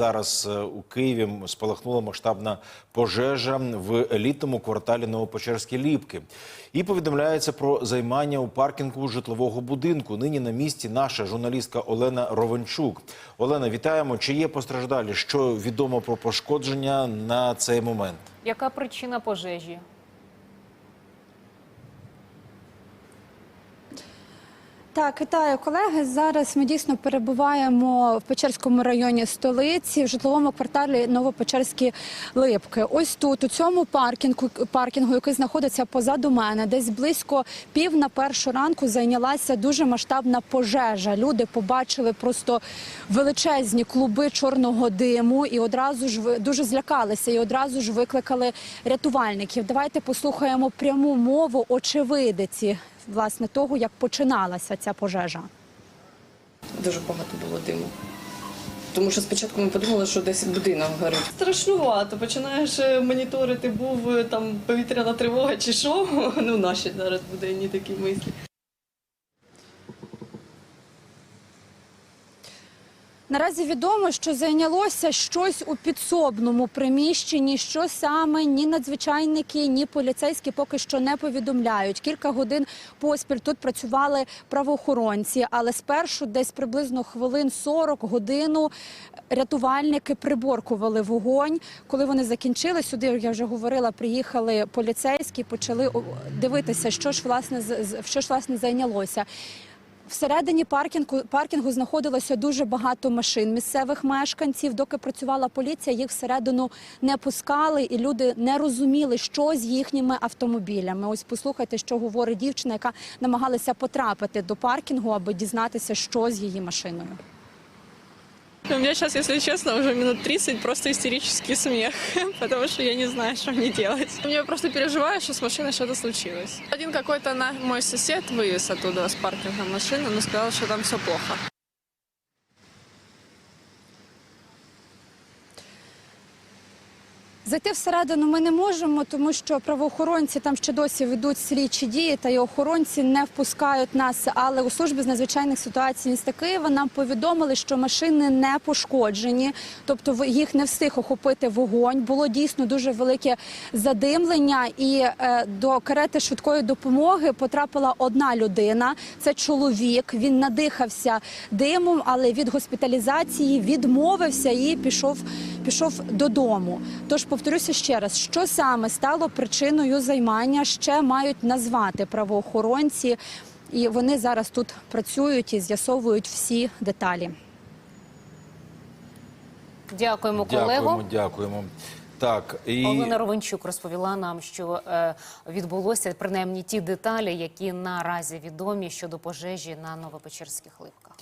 Зараз е, у Києві спалахнула масштабна пожежа в елітному кварталі Новопечерські Ліпки. І повідомляється про займання у паркінгу житлового будинку. Нині на місці наша журналістка Олена Ровенчук. Олена, вітаємо. Чи є постраждалі? Що відомо про пошкодження на цей момент? Яка причина пожежі? Так, вітаю колеги. Зараз ми дійсно перебуваємо в Печерському районі столиці, в житловому кварталі Новопечерські Липки. Ось тут, у цьому паркінгу, паркінгу, який знаходиться позаду мене, десь близько пів на першу ранку зайнялася дуже масштабна пожежа. Люди побачили просто величезні клуби чорного диму і одразу ж дуже злякалися і одразу ж викликали рятувальників. Давайте послухаємо пряму мову очевидиці власне того, як починалася ця пожежа. Дуже багато було диму. Тому що спочатку ми подумали, що десь будинок горить. Страшнувато. Починаєш е, моніторити, був е, там повітряна тривога чи що. Ну, наші зараз буденні такі мислі. Наразі відомо, що зайнялося щось у підсобному приміщенні. Що саме ні надзвичайники, ні поліцейські поки що не повідомляють. Кілька годин поспіль тут працювали правоохоронці, але спершу десь приблизно хвилин 40 годину рятувальники приборкували вогонь. Коли вони закінчили сюди, я вже говорила, приїхали поліцейські, почали дивитися, що ж власне що ж власне зайнялося. Всередині паркінгу, паркінгу знаходилося дуже багато машин місцевих мешканців. Доки працювала поліція, їх всередину не пускали, і люди не розуміли, що з їхніми автомобілями. Ось послухайте, що говорить дівчина, яка намагалася потрапити до паркінгу, аби дізнатися, що з її машиною. У меня сейчас, если честно, уже минут 30 просто истерический смех, потому что я не знаю, что мне делать. Я просто переживаю, что с машиной что-то случилось. Один какой-то мой сосед вывез оттуда с паркинга машину, но сказал, что там все плохо. Зайти всередину ми не можемо, тому що правоохоронці там ще досі ведуть слідчі дії, та й охоронці не впускають нас. Але у службі з надзвичайних ситуацій міста Києва нам повідомили, що машини не пошкоджені, тобто їх не встиг охопити вогонь. Було дійсно дуже велике задимлення, і е, до карети швидкої допомоги потрапила одна людина. Це чоловік. Він надихався димом, але від госпіталізації відмовився і пішов пішов додому. Тож повторюся ще раз, що саме стало причиною займання, ще мають назвати правоохоронці, і вони зараз тут працюють і з'ясовують всі деталі. Дякуємо, колего. Дякуємо, дякуємо. Так, і Олена Ровенчук розповіла нам, що е, відбулося принаймні ті деталі, які наразі відомі щодо пожежі на Новопечерських Ливках.